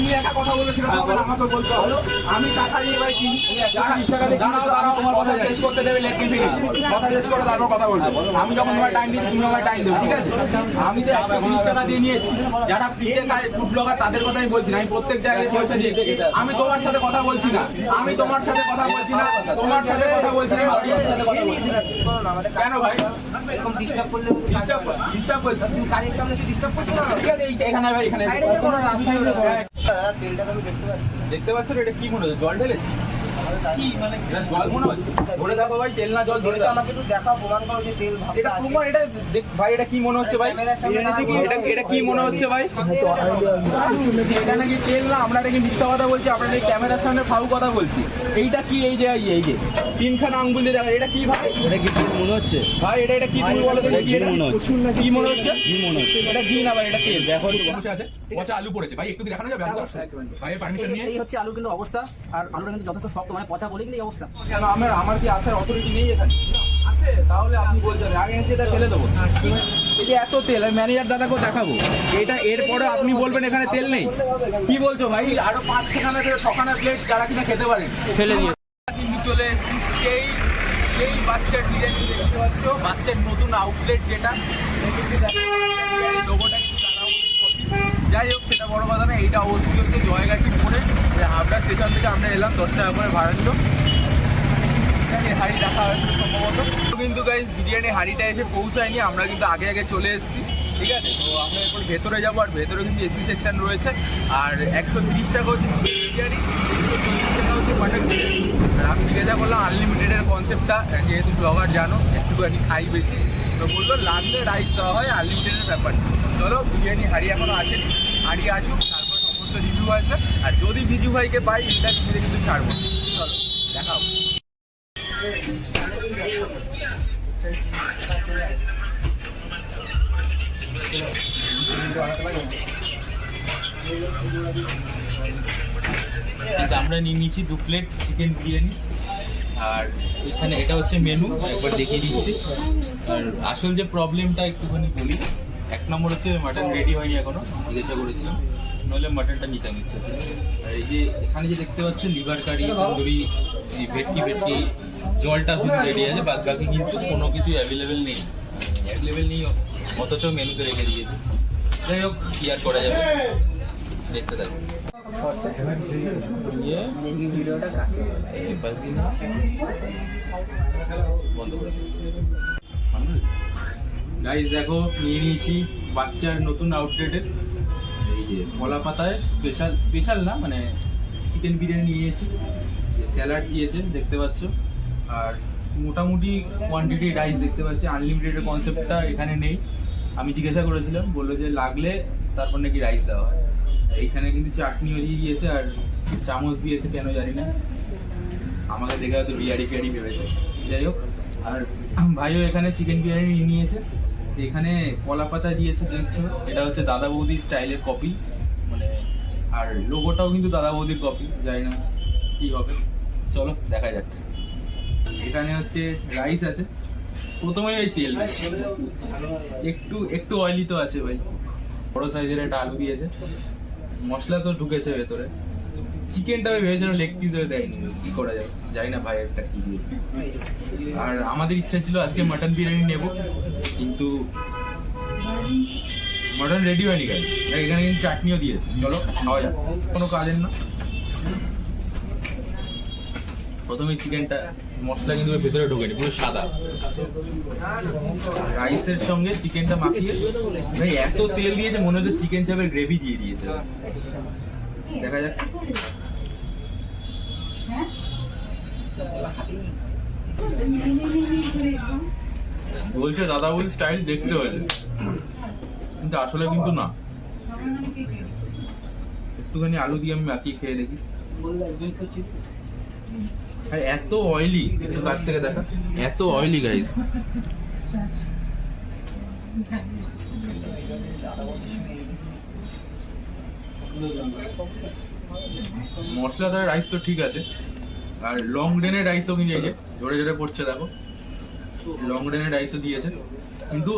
তুমি একা কথা আমাকে বলতে আমি টাকা নিয়ে ভাই কিনি টাকা টাকা দিয়ে কিনো তারাও তোমার কথা শেষ করতে দেবে লেট ফিফি কথা শেষ করে তারপর কথা বলবে। আমি যখন তোমার টাইম দিচ্ছি তুমি আমার টাইম দেবো ঠিক আছে? আমি তো একশো তিরিশ টাকা দিয়ে নিয়েছি। যারা ফ্রিতে খায় ফুড ব্লগার তাদের কথাই বলছি না। আমি প্রত্যেক জায়গায় পয়সা দিয়ে আমি তোমার সাথে কথা বলছি না। আমি তোমার সাথে কথা বলছি না তোমার সাথে কথা বলছি না। কেন ভাই এরকম ডিস্টার্ব করলে ডিস্টার্ব ডিস্টার্ব করছি তুমি সামনে এসে ডিস্টার্ব করছ না ঠিক আছে এখানে। ভাই এখানে কোনো রাস্তায় হয়। দেখতে পাচ্ছি দেখতে পাচ্ছ এটা কি মনে হচ্ছে? জল ঢেলেছি? কি মানে এটা জল মনে হচ্ছে ধরে দেখো ভাই তেল না জল ধরে আমাকে একটু দেখাও প্রমাণ করো যে তেল এটা প্রমাণ এটা ভাই এটা কি মনে হচ্ছে ভাই। এটা এটা কি মনে হচ্ছে ভাই? এটা নাকি তেল না আমরা নাকি মিথ্যা কথা বলছি? আমরা নাকি ক্যামেরার সামনে ফাউ কথা বলছি। এইটা কি এই যে এই এই যে তিনখানা আঙ্গুল দিয়ে দেখা এটা কি ভাই? এটা কি তেল মনে হচ্ছে? ভাই এটা এটা কি তুমি বলো এটা কি মনে হচ্ছে। কি মনে হচ্ছে? কি মনে হচ্ছে। এটা ঘি না ভাই এটা তেল। দেখো সমস্যা আছে পচা আলু পড়েছে। ভাই একটু দেখানো যাবে ভাই পারমিশন নিয়ে। এই হচ্ছে আলুর কিন্তু অবস্থা আর আলুটা কিন্তু যথেষ্ট শক্ত। মানে পচা বলে কিন্তু এই অবস্থা? কেন আমার আমার কি আসার অথরিটি নেই এখানে? আছে তাহলে আপনি বলছেন আগে এটা ফেলে দেবো। এই যে এত তেল আমি ম্যানেজার দাদাকেও দেখাবো। এটা এরপরে আপনি বলবেন এখানে তেল নেই। কি বলছো ভাই? আরও পাঁচ সেখানে থেকে ছখানা প্লেট যারা কিনা খেতে পারেন ফেলে দিয়ে। কিন্তু চলে এসেছি সেই সেই বাচ্চার বিরিয়ানি দেখতে পাচ্ছ। বাচ্চার নতুন আউটলেট যেটা। লোগোটা যাই হোক, সেটা বড় কথা না এইটা অবস্থিত হচ্ছে জয়গাছি যে হাবড়া স্টেশন থেকে আমরা এলাম দশ টাকা করে ভাড়া নিল হাঁড়ি রাখা হয়েছে সম্ভবত। কিন্তু গাইজ বিরিয়ানি হাঁড়িটা এসে পৌঁছায়নি, আমরা কিন্তু আগে আগে চলে এসেছি, ঠিক আছে? তো আমরা এরপর ভেতরে যাব, আর ভেতরে কিন্তু এসি সেকশন রয়েছে। আর একশো তিরিশ টাকা হচ্ছে বিরিয়ানি, একশো চল্লিশ টাকা হচ্ছে মাটন বিরিয়ানি। আর আমি জিজ্ঞাসা করলাম আনলিমিটেডের কনসেপ্টটা যেহেতু ব্লগার জানো, একটুখানি খাই বেশি। তো বলল লাগলে রাইস দেওয়া হয় আনলিমিটেডের ব্যাপার। চলো, বিরিয়ানি হাঁড়ি এখনও আসেনি। হাঁড়ি আসুক, তারপর সমস্ত রিভিউ আসবে। আর যদি বিজু ভাইকে পাই ইন্ডাস্ট্রিতে কিন্তু ছাড়বো। চলো, দেখাও। আমরা নিয়ে নিয়েছি দু প্লেট চিকেন বিরিয়ানি। আর এখানে এটা হচ্ছে মেনু একবার দেখিয়ে দিচ্ছি। আর আসল যে প্রবলেমটা একটুখানি বলি, এক নম্বর হচ্ছে মাটন রেডি হয়নি এখনও জিজ্ঞাসা করেছিলাম নইলে মাটনটা নিতাম ছিল। আর এই যে এখানে যে দেখতে পাচ্ছ লিভার কারি তন্দুরি ভেটকি ভেটকি, জলটা শুধু রেডি আছে বাদ বাকি কিন্তু কোনো কিছু অ্যাভেলেবেল নেই। অ্যাভেলেবেল নেই, অথচ মেনুতে রেখে দিয়েছে। যাই হোক, কি আর করা যাবে? দেখতে থাকো। গাইজ দেখো, নিয়ে নিয়েছি বাচ্চার নতুন আউটলেটের এই যে কলা পাতায় স্পেশাল স্পেশাল না মানে চিকেন বিরিয়ানি নিয়েছি। স্যালাড দিয়েছে, দেখতে পাচ্ছ। আর মোটামুটি কোয়ান্টিটি রাইস দেখতে পাচ্ছি। আনলিমিটেড কনসেপ্টটা এখানে নেই। আমি জিজ্ঞাসা করেছিলাম, বলল যে লাগলে তারপর নাকি রাইস দেওয়া হয়। এইখানে কিন্তু চাটনিও দিয়ে দিয়েছে আর চামচ দিয়েছে কেন জানি না। আমাকে দেখে হয়তো বিয়ারি ফিয়ারি ভেবেছে। যাই হোক, আর ভাইও এখানে চিকেন বিরিয়ানি নিয়ে নিয়েছে। এখানে কলা পাতা দিয়েছে, দেখছ? এটা হচ্ছে দাদা বৌদি স্টাইলের কপি মানে আর লোগোটাও কিন্তু দাদা বৌদির কপি জানি না কি হবে। চলো, দেখা যাক। এখানে হচ্ছে রাইস আছে। প্রথমেই ওই তেল একটু একটু অয়েলি তো আছে ভাই। বড় সাইজের একটা আলু দিয়েছে। মশলা তো ঢুকেছে ভেতরে। চিকেনটা আমি ভেবেছিলাম লেগ পিস হয়ে দেয়নি। কি করা যাবে জানি না ভাই একটা কি আর আমাদের ইচ্ছা ছিল আজকে মাটন বিরিয়ানি নেব, কিন্তু মাটন রেডি হয়নি গাই এখানে কিন্তু চাটনিও দিয়েছে। চলো, খাওয়া যাক। কোনো কাজের না। প্রথমে চিকেনটা মশলা কিন্তু ভেতরে ঢোকেনি, পুরো সাদা। রাইসের সঙ্গে চিকেনটা মাখিয়ে, ভাই, এত তেল দিয়েছে, মনে হচ্ছে চিকেন চাপের গ্রেভি দিয়ে দিয়েছে। দেখা যাক। বলছে, দাদা বলি স্টাইল দেখতে হয়েছে। কিন্তু আসলে কিন্তু না। একটুখানি আলু দিয়ে আমি মাখিয়ে খেয়ে দেখি। আর, এত অয়েলি একটু কাছ থেকে দেখা। এত অয়েলি গাইস মশলাদার রাইস তো ঠিক আছে। আর লং ডেনের রাইসও কিন্তু এই যে, জোরে জোরে পড়ছে, দেখো। লং ডেনের রাইসও দিয়েছে। কিন্তু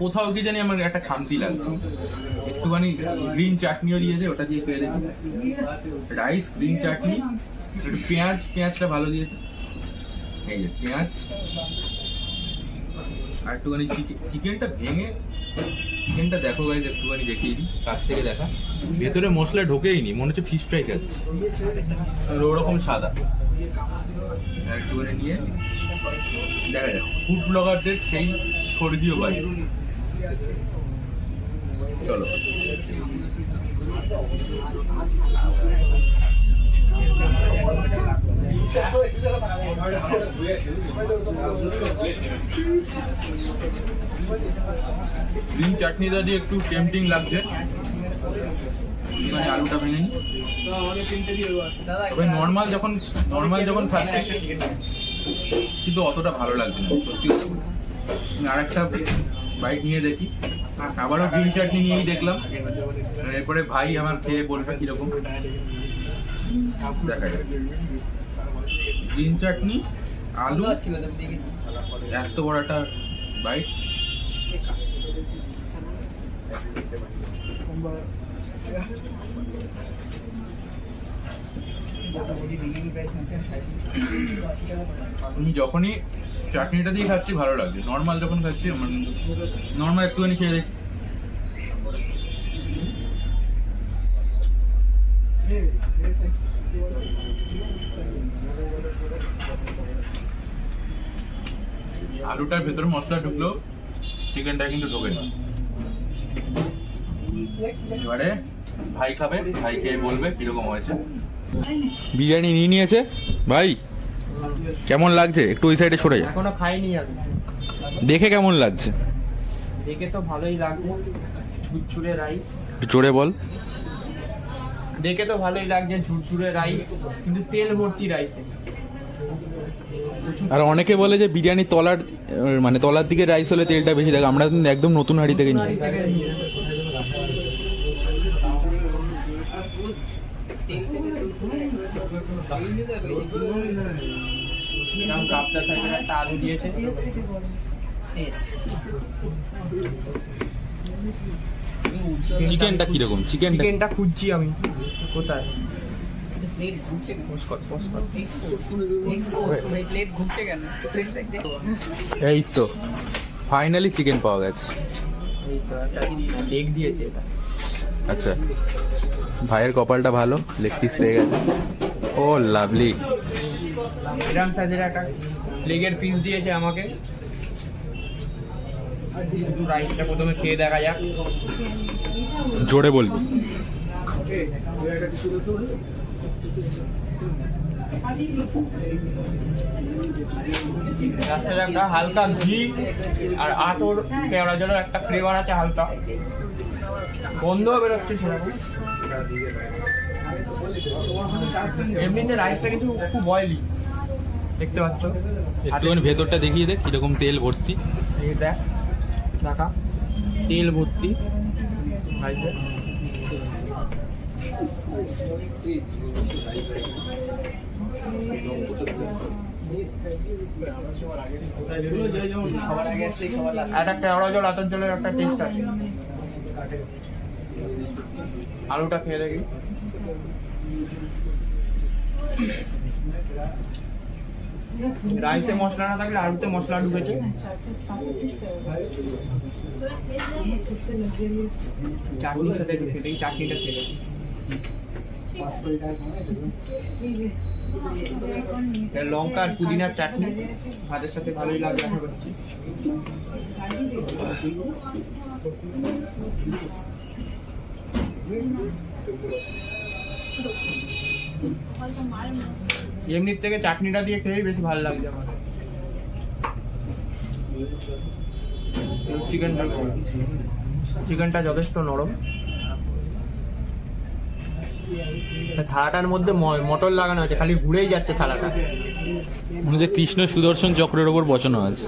কোথাও কি জানি আমার একটা খামতি লাগছে। একটুখানি গ্রিন চাটনিও দিয়েছে, ওটা দিয়ে খেয়ে দেখি রাইস গ্রিন চাটনি একটু পেঁয়াজ, পেঁয়াজটা ভালো দিয়েছে। এই যে পেঁয়াজ আর একটুখানি চিকেনটা ভেঙে চিকেনটা দেখো গাইজ একটুখানি দেখিয়ে দিই। কাছ থেকে দেখা। ভেতরে মশলা ঢোকেই নি মনে হচ্ছে ফিশ ফ্রাই খাচ্ছি। আর ওরকম সাদা। আর একটুখানি নিয়ে দেখা যাক। ফুড ব্লগারদের সেই স্বর্গীয় বাড়ি। চলো। গ্রিন চাটনিটা দিয়ে একটু টেম্পটিং লাগছে। মানে আলুটা ভেঙে নিই নর্মাল যখন নর্মাল যখন খাচ্ছি, কিন্তু অতটা ভালো লাগছে না, সত্যি। আরেকটা বাইক নিয়ে দেখি। আবারও গ্রিন চাটনি নিয়েই দেখলাম। এরপরে ভাই আমার খেয়ে বলবে কীরকম। দেখা যাক। গ্রিন চাটনি আলু এত বড় একটা বাইক আমি যখনই চাটনিটা দিয়ে খাচ্ছি ভালো লাগছে। নর্মাল যখন খাচ্ছি আমার নর্মাল একটুখানি খেয়ে দেখি আলুটার ভেতরে মশলা ঢুকলো চিকেনটা কিন্তু ঢোকে না। এবারে ভাই খাবে ভাই খেয়ে বলবে কীরকম হয়েছে। বিরিয়ানি নিয়ে নিয়েছে। ভাই কেমন লাগছে? একটু ওই সাইডে সরে যা। এখনও খাইনি আমি। দেখে কেমন লাগছে? দেখে তো ভালোই লাগছে। ঝুরঝুরে রাইস একটু বল। দেখে তো ভালোই লাগছে ঝুরঝুরে রাইস কিন্তু তেল ভর্তি রাইসে আর অনেকে বলে যে বিরিয়ানি তলার মানে তলার দিকে রাইস হলে তেলটা বেশি থাকে। আমরা কিন্তু একদম নতুন হাঁড়ি থেকে নিই। আলু দিয়েছে। চিকেনটা কীরকম? চিকেনটা চিকেনটা খুঁজছি আমি। কোথায়? এই তো ফাইনালি চিকেন পাওয়া গেছে। দিয়েছে আচ্ছা ভাইয়ের কপালটা ভালো লেগ পিস পেয়ে গেছে। ও লাভলি এরম সাইজের একটা লেগের পিস দিয়েছে আমাকে। রাইসটা প্রথমে খেয়ে দেখা যাক। জোরে বলবি। একটা হালকা ঘি আর আতর কেওড়া জলের একটা ফ্লেভার আছে হালকা। গন্ধ বেরোচ্ছে সেরকম। এমনিতে রাইসটা কিন্তু খুব অয়েলি দেখতে পাচ্ছ? একটুখানি ভেতরটা দেখিয়ে দে কীরকম তেল ভর্তি। দেখ। দেখা তেল ভর্তি। একটা জল আতর জলের একটা আলুটা খেয়ে দেখি রাইসে মশলা না থাকলে আলুতে মশলা ঢুকেছে চাটনির সাথে ঢুকে দিই চাটনিটা দেখি। লঙ্কা আর পুদিনার চাটনি, ভাতের সাথে ভালোই লাগবে আশা করছি এমনির থেকে চাটনিটা দিয়ে খেয়েই বেশি ভালো লাগছে আমার চিকেনটা চিকেনটা যথেষ্ট নরম। থালাটার মধ্যে মটর লাগানো আছে, খালি ঘুরেই যাচ্ছে থালাটা। হচ্ছে কৃষ্ণ সুদর্শন চক্রের ওপর বসানো আছে।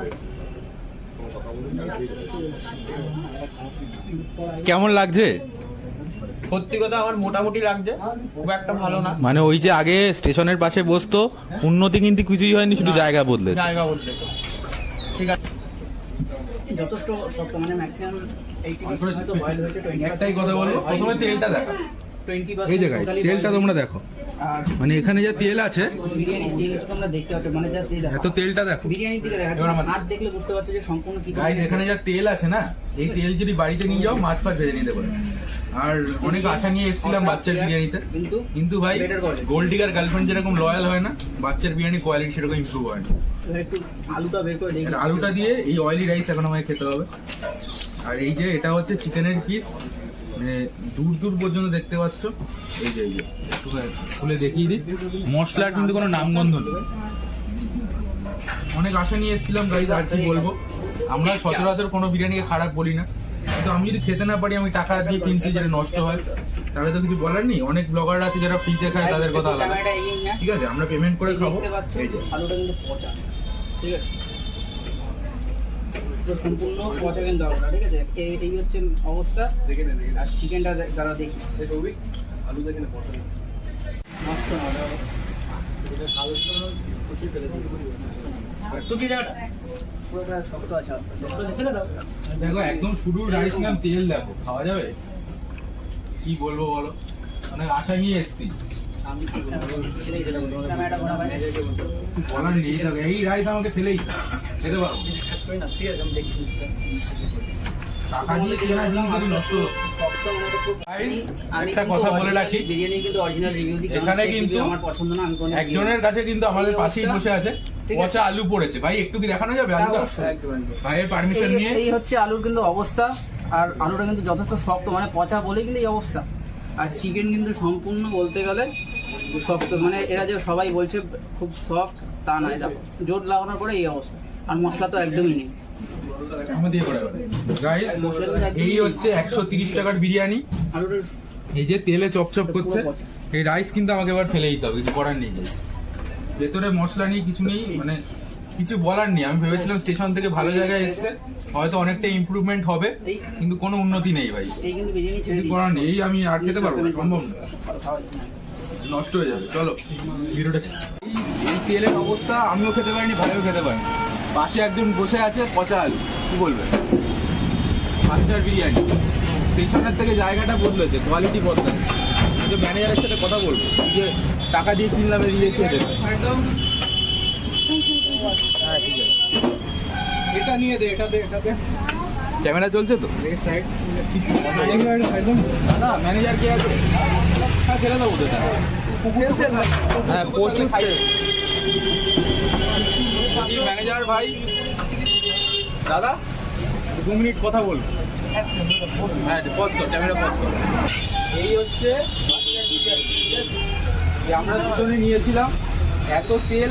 কেমন লাগছে? সত্যি কথা আমার মোটামুটি লাগছে খুব একটা ভালো না। মানে ওই যে আগে স্টেশনের পাশে বসতো উন্নতি কিন্তু কিছুই হয়নি শুধু জায়গা বদলে জায়গা বদলে ঠিক আছে। যথেষ্ট শক্ত মানে ম্যাক্সিমাম একটাই কথা বলো প্রথমে তেলটা দেখো। টোয়েন্টি জায়গায় তেলটা তোমরা দেখো। মানে এখানে যে তেল আছে বিরিয়ানির তেল তোমরা দেখতে পাচ্ছ মানে জাস্ট এই দেখো। এত তেলটা দেখো। বিরিয়ানির দিকে দেখা এবার দেখলে বুঝতে পারছ যে সম্পূর্ণ কি গাইজ এখানে যা তেল আছে না এই তেল যদি বাড়িতে নিয়ে যাও মাছ ফাছ ভেজে নিতে পারো। আর অনেক আশা নিয়ে এসেছিলাম বাচ্চার বিরিয়ানিতে। কিন্তু কিন্তু ভাই Better quality। Gold digger girlfriend যেরকম লয়াল হয় না বাচ্চার বিরিয়ানি কোয়ালিটি সেরকম ইমপ্রুভ হয় না। আলুটা বের করে আলুটা দিয়ে এই অয়েলি রাইস এখন আমাকে খেতে হবে। আর এই যে এটা হচ্ছে চিকেনের পিস মানে দূর দূর পর্যন্ত দেখতে পাচ্ছ? এই যে এই যে একটু খুলে দেখিয়ে দিই। মশলার কিন্তু কোনো নামগন্ধ নেই। অনেক আশা নিয়ে এসেছিলাম গাড়ি আর কি বলব? আমরা সচরাচর কোনো বিরিয়ানিকে খারাপ বলি না। কিন্তু আমি যদি খেতে না পারি আমি টাকা দিয়ে কিনছি যেটা নষ্ট হয় তাহলে তো কিছু বলার নেই। অনেক ব্লগার আছে যারা ফ্রিতে খায় তাদের কথা আলাদা। ঠিক আছে আমরা পেমেন্ট করে খাব। ঠিক আছে। সম্পূর্ণ পচা কিন্তু আলুটা ঠিক আছে? এই- এই হচ্ছে অবস্থা। আর চিকেনটা যারা দেখি। আছে আলুটা। দেখো একদম শুধু রাইস নাম তেল দেখো খাওয়া যাবে? কি বলব বলো? অনেক আশা নিয়ে এসছি। আমি। বলার নেই এই রাইস আমাকে ফেলেই টাকা দিয়ে কেনা নষ্ট একটা কথা বলে original রাখি। বিরিয়ানি কিন্তু অরিজিনাল রিভিউ দিই এখানে কিন্তু আমার পছন্দ না আমি কোনো একজনের কাছে কিন্তু আমাদের পাশেই বসে আছে। পচা আলু পড়েছে। ভাই একটু কি দেখানো যাবে হ্যাঁ, ভাইয়ের পারমিশন নিয়ে। এই হচ্ছে আলুর কিন্তু অবস্থা আর আলুটা কিন্তু যথেষ্ট শক্ত মানে পচা বলে কিন্তু এই অবস্থা। আর চিকেন কিন্তু সম্পূর্ণ বলতে গেলে শক্ত মানে এরা যে সবাই বলছে খুব সফট তা নয়। দেখো জোট লাগানোর পরে এই অবস্থা। আর মশলা তো একদমই নেই। এই হচ্ছে একশো তিরিশ টাকার বিরিয়ানি। এই যে তেলে চপচপ করছে এই রাইস কিন্তু আমাকে এবার ফেলে দিতে হবে কিছু করার নেই। ভেতরে মশলা নেই কিছু নেই মানে কিছু বলার নেই। আমি ভেবেছিলাম স্টেশন থেকে ভালো জায়গায় এসছে হয়তো অনেকটা ইমপ্রুভমেন্ট হবে কিন্তু কোনো উন্নতি নেই ভাই। কিছু করার নেই এই আমি আর খেতে পারব সম্ভব না। নষ্ট হয়ে যাবে। চলো। ভিডিওটা এই- তেলের অবস্থা আমিও খেতে পারিনি ভাইও খেতে পারিনি। পাশে একজন বসে আছে পচা আলু। কি বলবে? বাচ্চার বিরিয়ানি। পেছনের থেকে জায়গাটা বদলেছে কোয়ালিটি বদলেছে। ম্যানেজারের সাথে কথা বলব। যে টাকা দিয়ে কিনলাম খেয়ে দেবে। হ্যাঁ ঠিক আছে। এটা নিয়ে দে এটা দে এটা দে। ক্যামেরা চলছে তো? না ম্যানেজার আছে হ্যাঁ হ্যাঁ ম্যানেজার ভাই। দাদা, দু মিনিট কথা হ্যাঁ কর ক্যামেরা কর। এই হচ্ছে আমরা দুজনে নিয়েছিলাম এত তেল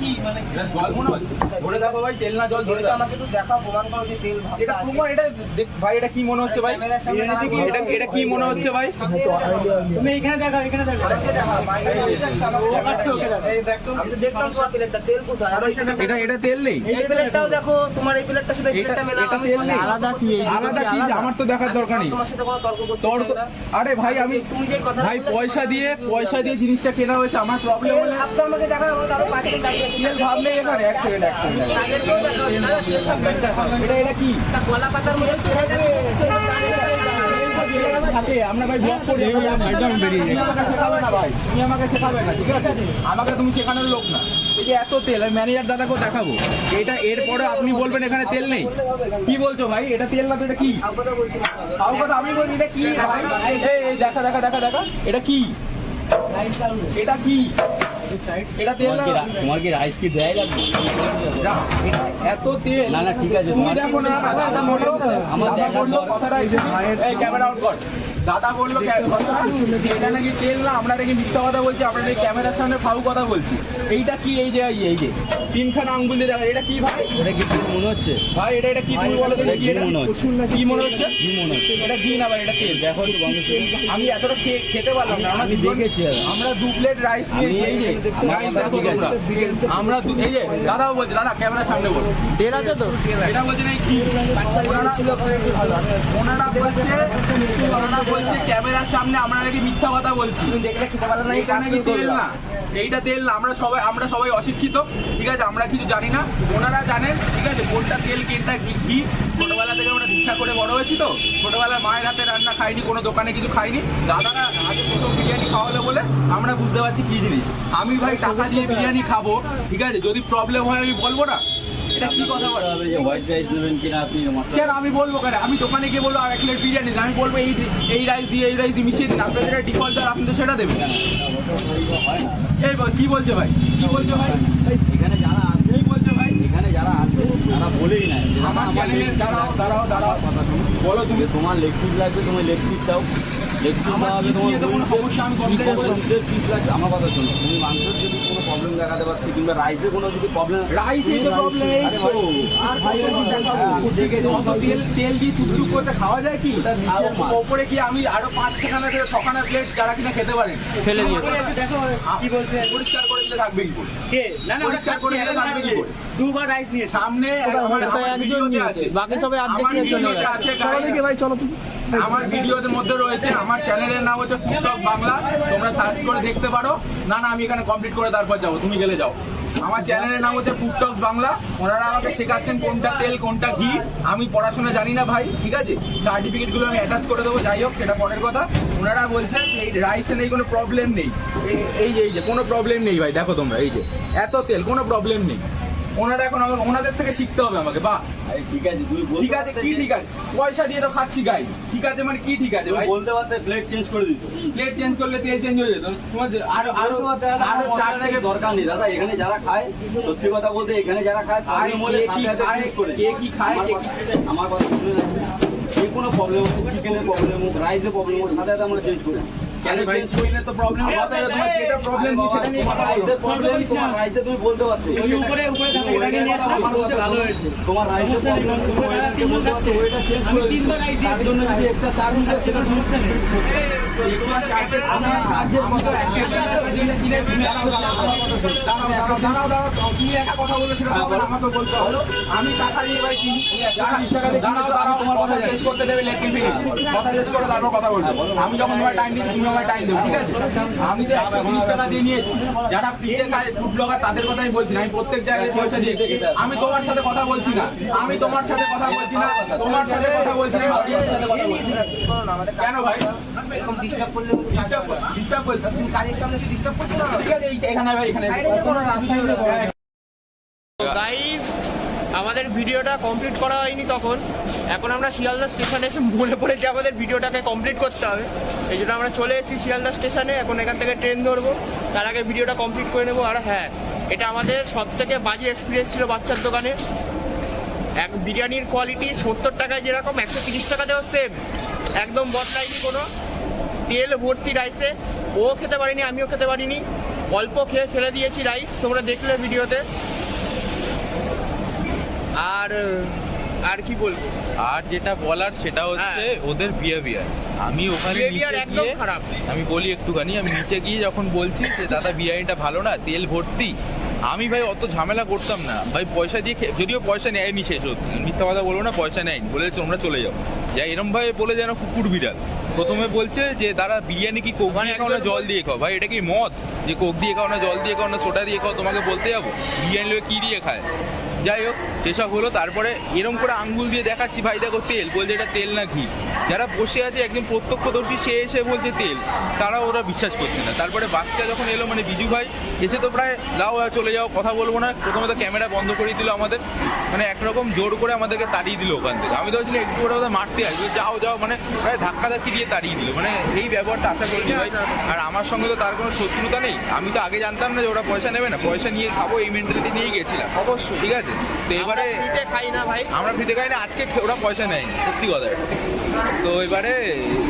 কি মানে এটা জল মনে হচ্ছে ধরে দেখো ভাই তেল না জল ধরে আমাকে একটু দেখাও প্রমাণ করো যে তেল এটা প্রমাণ এটা ভাই এটা কি মনে হচ্ছে ভাই? ক্যামেরার সামনে দাঁড়া করো। এটা এটা কি মনে হচ্ছে ভাই? তুমি এখানে এটা এটা তেল নেই। এই প্লেটটাও দেখো। তোমার এই প্লেটটার সাথে প্লেটটা মেলাও এটা তেল নেই। আলাদা কি আলাদা কি? আমার তো দেখার দরকার নেই। তোমার সাথে কোনো তর্ক করতে তর্ক আরে ভাই আমি তুমি যে কথা ভাই পয়সা দিয়ে পয়সা দিয়ে জিনিসটা কেনা হয়েছে আমার প্রবলেম হলে আমাকে আরও পাঁচ ভাবলে এক সেকেন্ড এক সেকেন্ড। এটা কি? কলা পাতার থাকে আমরা ভাই ব্লক করি তুমি আমাকে শেখাবে না ঠিক আছে? আমাকে তুমি শেখানোর লোক না। এই যে এত তেল আমি ম্যানেজার দাদাকেও দেখাবো। এটা এরপরে আপনি বলবেন এখানে তেল নেই। কি বলছো ভাই? এটা তেল না তো এটা কি? তাও কথা আমি বলছি এটা কি দেখা দেখা দেখা দেখা। এটা কি? এটা কি? তোমার কি রাইস কি দেয় লাগবে এত তেল। না, না, ঠিক আছে, তুমি তোমার- দেখো না আমার দেখা কথাটা ক্যামেরা আউট কর। দাদা বলল কে- এটা নাকি তেল না আমরা নাকি মিথ্যা কথা বলছি আমরা নাকি ক্যামেরার সামনে ফাউ কথা বলছি। এইটা কি এই যে এই যে তিনখানা আঙ্গুল দিয়ে দেখা এটা কি ভাই? এটা কি মনে হচ্ছে? ভাই এটা এটা কি তুমি বলো তো এটা? মনে হচ্ছে। কি মনে হচ্ছে? কি মনে হচ্ছে। এটা ঘি না ভাই এটা তেল। দেখো তো আমি এতটা খে- খেতে পারলাম না। আমরা আমি দেখেছি আমরা দু প্লেট রাইস নিয়েছি এই যে রাইস দেখো তোমরা। আমরা দু- এই যে দাদাও বলছে দাদা ক্যামেরার সামনে বলো। তেল আছে তো? এটা বলছে না কি ওনারা ওনারা বলছে ওনারা বলছে ক্যামেরার সামনে আমরা নাকি মিথ্যা কথা বলছি। দেখলে খেতে না নাকি তেল না। এইটা তেল না আমরা সবাই আমরা সবাই অশিক্ষিত ঠিক আছে? আমরা কিছু জানি না। ওনারা জানেন ঠিক আছে? কোনটা তেল কোনটা কি কি? ছোটবেলা থেকে আমরা শিক্ষা করে বড় হয়েছি তো। ছোটবেলায় মায়ের হাতে রান্না খাইনি কোনো দোকানে কিছু খাইনি। দাদারা আগে প্রথম বিরিয়ানি খাওয়ালো বলে আমরা বুঝতে পারছি কি জিনিস। আমি ভাই টাকা দিয়ে বিরিয়ানি খাব ঠিক আছে? যদি প্রবলেম হয় আমি বলব না। কিনা আমি বলব কেন? আমি দোকানে গিয়ে বলব আর এক প্লেট বিরিয়ানি। আমি বলব এই এই রাইস দিয়ে এই রাইস দিয়ে মিশিয়ে দিন। আপনার যেটা ডিফল্ট আর সেটা দেবেন না এই কি বলছে ভাই? কি বলছে ভাই? এখানে যারা আছে বলছে ভাই? এখানে যারা আছে তারা বলেই না আমার আমার চ্যানেলে দাঁড়াও দাঁড়াও দাঁড়াও। কথা শোনো। বলো তুমি। তোমার লেগ পিস লাগবে তুমি লেগ পিস চাও লেগ পিস আমার তোমার সমস্যা, আমি কথা শোনো তুমি মাংসের যদি কোনো প্রবলেম দেখাতে পারছ কিংবা রাইসে কোনো যদি প্রবলেম রাইসে তো প্রবলেম এই তো। আর ভাই, অত তেল তেল দিয়ে চুপচুপ করতে খাওয়া যায় কি। ওপরে আমি আরও পাঁচ ছখানা থেকে ছখানা প্লেট যারা কিনা খেতে পারেন ফেলে দিয়েছে। কি বলছে? পরিষ্কার করে দিলে থাকবে কি কে? না না পরিষ্কার করে দিলে থাকবে কি দুবার রাইস নিয়েছে সামনে আমার ভিডিওতে আছে। বাকি সবাই চলে ভিডিওতে গেছে। আছে গাইস। আমার ভিডিওতে মধ্যে রয়েছে, আমার চ্যানেলের নাম হচ্ছে ফুটক বাংলা। তোমরা সার্চ করে দেখতে পারো। না না, আমি এখানে কমপ্লিট করে তারপর যাব, তুমি গেলে যাও। আমার চ্যানেলের নাম হচ্ছে ফুটক বাংলা। ওনারা আমাকে শেখাচ্ছেন কোনটা তেল, কোনটা ঘি। আমি পড়াশোনা জানি না ভাই, ঠিক আছে? সার্টিফিকেটগুলো আমি অ্যাটাচ করে দেবো, যাই হোক, সেটা পরের কথা। ওনারা বলছেন, এই রাইসে নেই, কোনো প্রবলেম নেই। এই যে এই যে, কোনো প্রবলেম নেই ভাই, দেখো তোমরা, এই যে, এত তেল, কোনো প্রবলেম নেই। ওনারা এখন আমার ওনাদের থেকে শিখতে হবে আমাকে আরে ঠিক আছে বলতে ঠিক আছে কি ঠিক আছে? পয়সা দিয়ে তো খাচ্ছি গাই ঠিক আছে মানে কি ঠিক আছে ভাই? বলতে পারতে প্লেট চেঞ্জ করে দিত। প্লেট চেঞ্জ করলে তেল চেঞ্জ হয়ে যেত। তোমার আরও আরও আরও চার থেকে দরকার নেই। দাদা এখানে যারা খায় সত্যি কথা বলতে এখানে যারা খায় আর হলে কি খায়, কে কি খায়, আমার কে কথা- আমার কথা শুনে। যে কোনো প্রবলেম চিকেনের প্রবলেম হোক রাইসের প্রবলেম হোক সাথে সাথে আমরা চেঞ্জ করি। আরে ভাই চেঞ্জ তো প্রবলেম কথা তোমার যেটা প্রবলেম সেটা নিয়ে কথা বলো প্রবলেম তোমার রাইসে তুমি বলতে পারছ। তুমি উপরে উপরে থাকো এটা নিয়ে আমার হচ্ছে ভালো হয়েছে তোমার রাইসে প্রবলেম তুমি বলতে পারছ ওইটা চেঞ্জ করে। তিনবার রাইস তার জন্য যদি একটা চার্জ নিতে সেটা সমস্যা নেই। কথা আমি কথা করতে কথা কথা আমি যখন তোমার টাইম দিই তুমি আমার টাইম দেবো ঠিক আছে আমি তো একশো তিরিশ টাকা দিয়ে নিয়েছি যারা ফ্রিতে খায় ফুড ব্লগার তাদের কথাই বলছি না। আমি প্রত্যেক জায়গায় পয়সা দিয়ে আমি তোমার সাথে কথা বলছি না। আমি তোমার সাথে কথা বলছি না। তোমার কথা আমি সাথে কথা বলছি না। কেন ভাই? এরকম ডিস্টার্ব করলে ডিস্টার্ব ডিস্টার্ব করছে। তুমি কাজের সামনে ডিস্টার্ব করছ না? ঠিক আছে এখানে এখানে গাইজ আমাদের ভিডিওটা কমপ্লিট করা হয়নি তখন। এখন আমরা শিয়ালদা স্টেশনে এসে মনে পড়েছে আমাদের ভিডিওটাকে কমপ্লিট করতে হবে। এই জন্য আমরা চলে এসেছি শিয়ালদা স্টেশনে। এখন এখান থেকে ট্রেন ধরবো। তার আগে ভিডিওটা কমপ্লিট করে নেব। আর হ্যাঁ এটা আমাদের সব থেকে বাজে এক্সপিরিয়েন্স ছিল বাচ্চার দোকানে। এক বিরিয়ানির কোয়ালিটি সত্তর টাকায় যেরকম একশো তিরিশ টাকাতেও সেম একদম বদলাইনি কোনো। তেল ভর্তি রাইসে ও খেতে পারিনি আমিও খেতে পারিনি। অল্প খেয়ে ফেলে দিয়েছি রাইস তোমরা দেখলে ভিডিওতে। আর আর কি বলব? আর যেটা বলার সেটা হচ্ছে হ্যাঁ। ওদের বিহেভিয়ার আমি ওখানে বিহেভিয়ার একদম খারাপ। আমি বলি একটুখানি আমি নিচে গিয়ে যখন বলছি যে দাদা বিরিয়ানিটা ভালো না তেল ভর্তি। আমি ভাই অত ঝামেলা করতাম না। ভাই পয়সা দিয়ে যদিও পয়সা নেয়নি শেষ হতো মিথ্যা কথা বলব না পয়সা নেয়নি। বলে তোমরা চলে যাও। যা এরম ভাবে বলে যেন কুকুর বিড়াল। প্রথমে বলছে যে দাদা বিরিয়ানি কি কোক দিয়ে খাও না জল দিয়ে খাও? ভাই এটা কি মদ? যে কোক দিয়ে খাও না জল দিয়ে খাও না সোটা দিয়ে খাও তোমাকে বলতে যাব বিরিয়ানি লোক কি দিয়ে খায়? যাই হোক এসব হলো তারপরে এরম করে আঙ্গুল দিয়ে দেখাচ্ছি ভাই দেখো তেল বলছে এটা তেল না ঘি যারা বসে আছে একজন প্রত্যক্ষদর্শী সে এসে বলছে তেল। তারা ওরা বিশ্বাস করছে না। তারপরে বাচ্চা যখন এলো মানে বিজু ভাই এসে তো প্রায় আহ, চলে যাও কথা বলব না। প্রথমে তো ক্যামেরা বন্ধ করে দিল আমাদের। মানে একরকম জোর করে আমাদেরকে তাড়িয়ে দিল ওখান থেকে। আমি তো একটু করে ওদের মারতে আসবে। যাও যাও মানে প্রায় ধাক্কা ধাক্কি দিয়ে তাড়িয়ে দিল। মানে এই ব্যবহারটা আশা করিনি ভাই। আর আমার সঙ্গে তো তার কোনো শত্রুতা নেই। আমি তো আগে জানতাম না যে ওরা পয়সা নেবে না। পয়সা নিয়ে খাব এই মেন্টালিটি নিয়েই গেছিলাম। অবশ্যই। ঠিক আছে? আছে তো এবারে আমরা ফ্রিতে খাই না ভাই। আমরা ফ্রিতে খাই না আজকে ওরা পয়সা নেয়নি সত্যি কথা। তো এবারে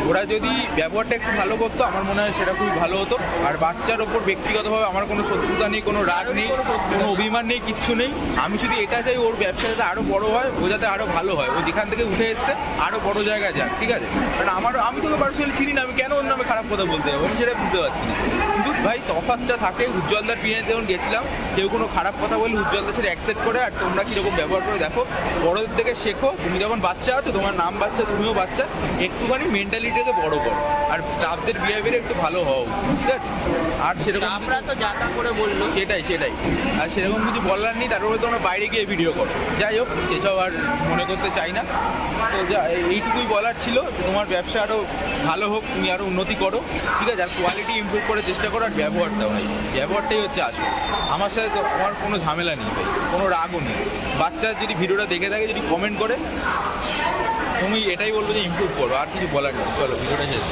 ওরা যদি ব্যবহারটা একটু ভালো করতো আমার মনে হয় সেটা খুবই ভালো হতো। আর বাচ্চার ওপর ব্যক্তিগতভাবে আমার কোনো শত্রুতা নেই কোনো রাগ নেই কোনো অভিমান নেই কিচ্ছু নেই। আমি শুধু এটা চাই ওর ব্যবসা যাতে আরও বড় হয় ও যাতে আরও ভালো হয়। ও যেখান থেকে উঠে এসছে আরও বড় জায়গায় যাক ঠিক আছে? কারণ আমার আমি তোকে পার্সোনালি চিনি না আমি কেন ওর নামে খারাপ কথা বলতে যাব? আমি সেটা বুঝতে পারছি না। কিন্তু ভাই তফাৎটা থাকে উজ্জ্বলদার পিনে যখন গেছিলাম কেউ কোনো খারাপ কথা বললে উজ্জ্বলদার সেটা অ্যাকসেপ্ট করে আর তোমরা কীরকম ব্যবহার করে দেখো। বড়দের থেকে শেখো তুমি যখন বাচ্চা আছো তোমার নাম বাচ্চা তুমিও বাচ্চা একটুখানি মেন্টালিটিকে বড় করো। আর স্টাফদের বিহেভিয়ার একটু ভালো হওয়া উচিত ঠিক আছে? আর সেরকম আমরা তো যাতা করে বলল। সেটাই সেটাই। আর সেরকম কিছু বলার নেই তারপরে তোমরা বাইরে গিয়ে ভিডিও করো। যাই হোক সেসব আর মনে করতে চাই না। তো যা এইটুকুই বলার ছিল যে তোমার ব্যবসা আরও ভালো হোক তুমি আরও উন্নতি করো ঠিক আছে? আর কোয়ালিটি ইমপ্রুভ করার চেষ্টা করো আর ব্যবহারটা ভাই ব্যবহারটাই হচ্ছে আসল। আমার সাথে তো আমার কোনো ঝামেলা নেই ভাই, কোনো রাগও নেই। বাচ্চা যদি ভিডিওটা দেখে থাকে, যদি কমেন্ট করে, তুমি এটাই বলব যে ইমপ্রুভ করো, আর কিছু বলার নেই। চলো, ভিডিওটা শেষ।